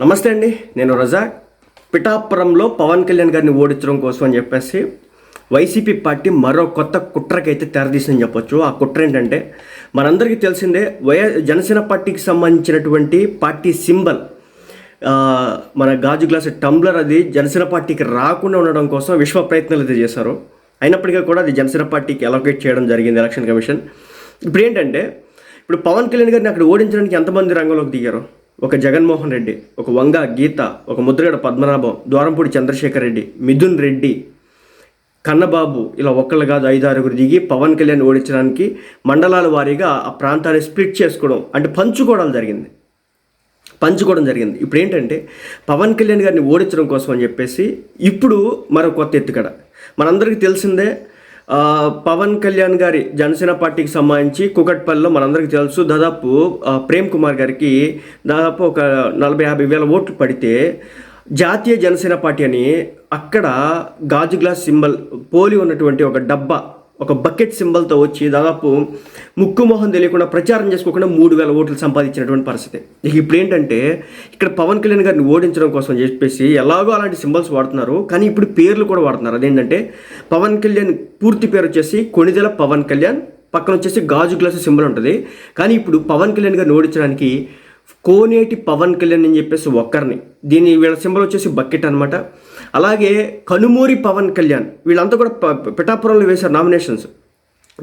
నమస్తే అండి నేను రజాక్. పిఠాపురంలో పవన్ కళ్యాణ్ గారిని ఓడించడం కోసం అని చెప్పేసి వైసీపీ పార్టీ మరో కొత్త కుట్రకైతే తెరదీసిందని చెప్పొచ్చు. ఆ కుట్ర ఏంటంటే మనందరికీ తెలిసిందే వై జనసేన పార్టీకి సంబంధించినటువంటి పార్టీ సింబల్ మన గాజు గ్లాస్ టంబ్లర్ అది జనసేన పార్టీకి రాకుండా ఉండడం కోసం విశ్వ ప్రయత్నాలు అయితే చేశారు. అయినప్పటికీ కూడా అది జనసేన పార్టీకి అలొకేట్ చేయడం జరిగింది ఎలక్షన్ కమిషన్. ఇప్పుడు ఏంటంటే ఇప్పుడు పవన్ కళ్యాణ్ గారిని అక్కడ ఓడించడానికి ఎంతమంది రంగంలోకి దిగారు? ఒక జగన్మోహన్ రెడ్డి ఒక వంగ గీత ఒక ముద్రగడ పద్మనాభం ద్వారంపూడి చంద్రశేఖర్ రెడ్డి మిథున్ రెడ్డి కన్నబాబు ఇలా ఒక్కళ్ళు కాదు ఐదారుగురు దిగి పవన్ కళ్యాణ్ ఓడించడానికి మండలాల వారీగా ఆ ప్రాంతాన్ని స్ప్లిట్ చేసుకోవడం అంటే పంచుకోవడం జరిగింది. పంచుకోవడం జరిగింది. ఇప్పుడు ఏంటంటే పవన్ కళ్యాణ్ గారిని ఓడించడం కోసం అని చెప్పేసి ఇప్పుడు మరో కొత్త ఎత్తుకడ. మనందరికీ తెలిసిందే పవన్ కళ్యాణ్ గారి జనసేన పార్టీకి సంబంధించి కుకట్పల్లిలో మనందరికీ తెలుసు దాదాపు ప్రేమ్ కుమార్ గారికి దాదాపు ఒక నలభై యాభై వేల ఓట్లు పడితే జాతీయ జనసేన పార్టీ అని అక్కడ గాజు గ్లాస్ సింబల్ పోలి ఉన్నటువంటి ఒక డబ్బా ఒక బకెట్ సింబల్తో వచ్చి దాదాపు ముక్కు మొహం తెలియకుండా ప్రచారం చేసుకోకుండా మూడు వేల ఓట్లు సంపాదించినటువంటి పరిస్థితి. ఇక ఇప్పుడు ఏంటంటే ఇక్కడ పవన్ కళ్యాణ్ గారిని ఓడించడం కోసం చెప్పేసి ఎలాగో అలాంటి సింబల్స్ వాడుతున్నారు కానీ ఇప్పుడు పేర్లు కూడా వాడుతున్నారు. అదేంటంటే పవన్ కళ్యాణ్ పూర్తి పేరు వచ్చేసి కొణిదెల పవన్ కళ్యాణ్ పక్కన వచ్చేసి గాజు గ్లాసు సింబల్ ఉంటుంది. కానీ ఇప్పుడు పవన్ కళ్యాణ్ గారిని ఓడించడానికి కోనేటి పవన్ కళ్యాణ్ అని చెప్పేసి ఒక్కరిని. దీని వీళ్ళ సింబల్ వచ్చేసి బకెట్ అనమాట అలాగే కనుమూరి పవన్ కళ్యాణ్ వీళ్ళంతా కూడా ప- పిఠాపురంలో వేశారు నామినేషన్స్.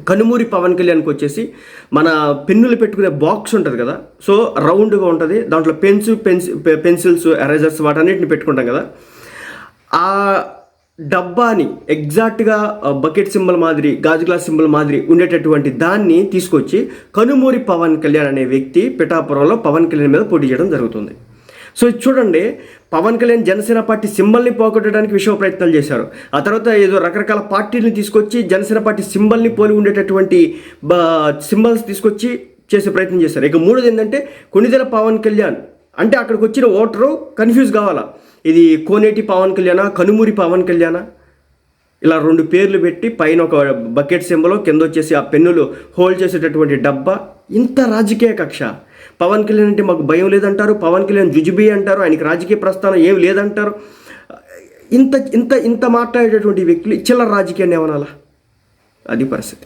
కనుమూరి పవన్ కళ్యాణ్కి వచ్చేసి మన పెన్నులు పెట్టుకునే బాక్స్ ఉంటుంది కదా సో రౌండ్గా ఉంటుంది. దాంట్లో పెన్స్ పెన్స్ పెన్సిల్స్ ఎరేజర్స్ వాటన్నిటిని పెట్టుకుంటాం కదా. ఆ డబ్బాని ఎగ్జాక్ట్గా బకెట్ సింబల్ మాదిరి గాజు గ్లాస్ సింబల్ మాదిరి ఉండేటటువంటి దాన్ని తీసుకొచ్చి కనుమూరి పవన్ కళ్యాణ్ అనే వ్యక్తి పిఠాపురంలో పవన్ కళ్యాణ్ మీద పోటీ చేయడం జరుగుతుంది. సో ఇది చూడండి పవన్ కళ్యాణ్ జనసేన పార్టీ సింబల్ని పోగొట్టడానికి విషయ ప్రయత్నాలు చేశారు. ఆ తర్వాత ఏదో రకరకాల పార్టీలను తీసుకొచ్చి జనసేన పార్టీ సింబల్ని పోలి ఉండేటటువంటి సింబల్స్ తీసుకొచ్చి చేసే ప్రయత్నం చేశారు. ఇక మూడోది ఏంటంటే కొన్నిదెల పవన్ కళ్యాణ్. అంటే అక్కడికి వచ్చిన ఓటరు కన్ఫ్యూజ్ కావాలా? ఇది కోనేటి పవన్ కళ్యాణ కనుమూరి పవన్ కళ్యాణా? ఇలా రెండు పేర్లు పెట్టి పైన ఒక బకెట్ సింబల్ కింద వచ్చేసి ఆ పెన్నులు హోల్డ్ చేసేటటువంటి డబ్బా ఇంత రాజకీయ కక్ష. పవన్ కళ్యాణ్ అంటే మాకు భయం లేదంటారు పవన్ కళ్యాణ్ జుజుబీ అంటారు ఆయనకి రాజకీయ ప్రస్థానం ఏం లేదంటారు. ఇంత ఇంత ఇంత మాట్లాడేటటువంటి వ్యక్తులు చిల్లర రాజకీయాన్ని ఏమనాలా అది పరిస్థితి.